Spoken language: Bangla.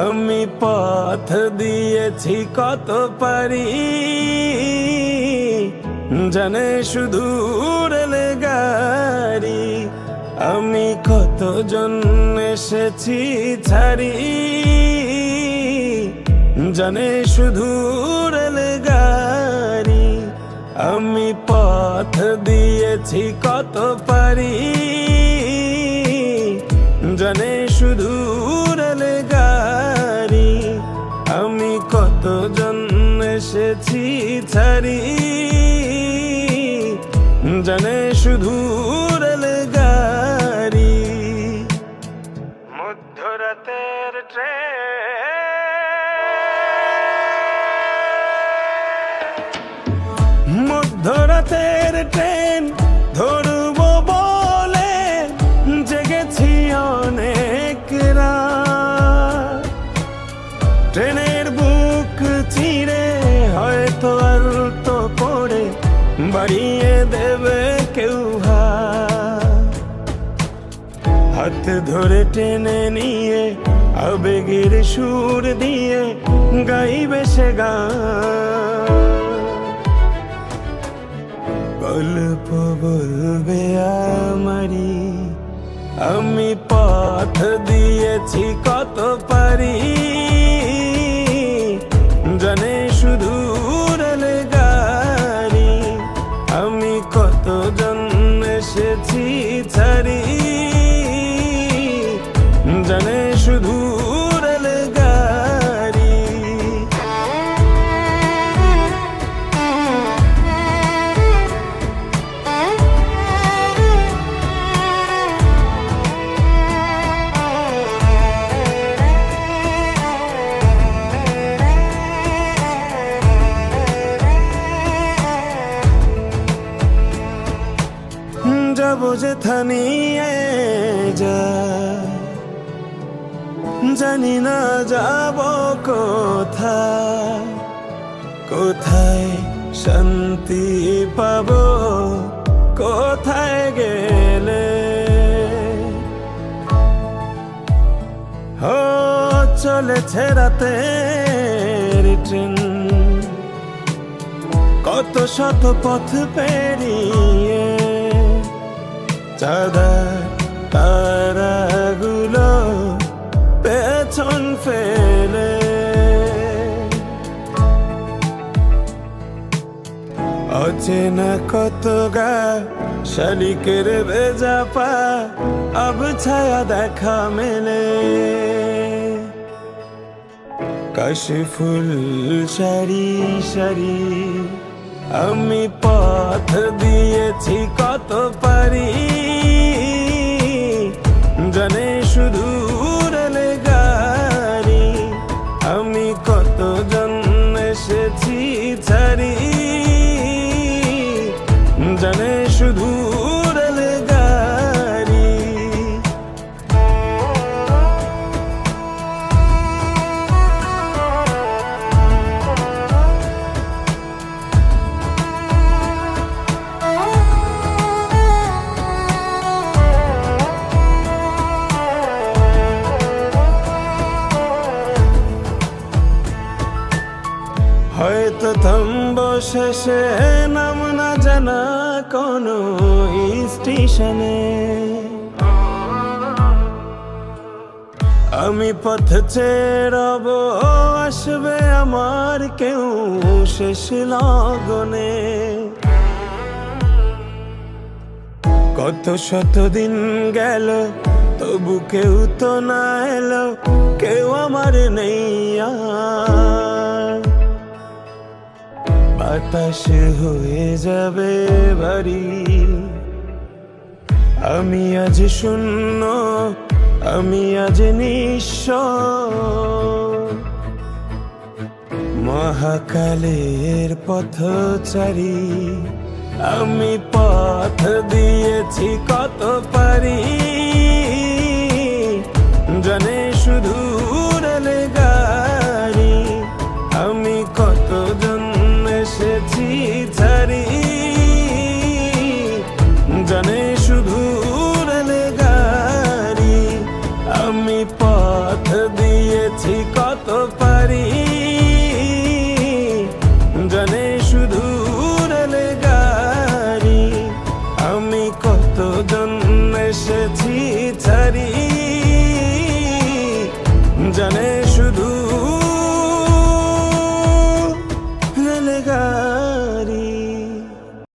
আমি পথ দিয়েছি কত পারি। জানে শুধু গাড়ি আমি কতজন এসেছি ছাড়ি। জানে শুধু গাড়ি আমি পথ দিয়েছি কত পারি। এসেছি ছাড়ি। জানে শুধু রেলে গাড়ি মধ্যরাতের ট্রেন। মধ্যরাতের ট্রেন ধরব বাড়িয়ে দেবে কেউ হাত। ধরে টেনে নিয়ে, আবেগের সুর দিয়ে গাইবে সে গল্প বলবে আমারি, আমি পথ দিয়েছি কত পারি যাব যে থানিয়ে যা। জানি না যাব কোথায় কোথায় শান্তি পাব, কোথায় গেলে? ও, চলেছে ট্রেন। কত শত পথ পেরিয়ে চাঁদা, তারাগুলো পেছন ফেলে। অচেনা কত গা, শালিকের ভেজা পা, আব ছায়া দেখা মেলে। কাশি ফুল সারি সারি আমি পথ দিয়েছি কত পারি। জানে শুধু থম্ব শেষে নাম না জানা কোনো স্টেশনে। আমি পথ চেরব আসবে আমার কেউ শেষ লগনে। কত শত দিন গেল, তবু কেউ তো না এলো, কেউ আমার নেই আর। বাতাস হয়ে যাবে বাড়ি। আমি আজ শূন্য, আমি আজ নিঃস্ব। মহাকালের পথচারী, আমি পথ দিয়েছি কত পারি করেছি ছাড়ি জানে শুধু গারি আমি পথ দিয়েছি কত পারি। জানে শুধু গারি আমি কত জন এসেছি ছাড়ি।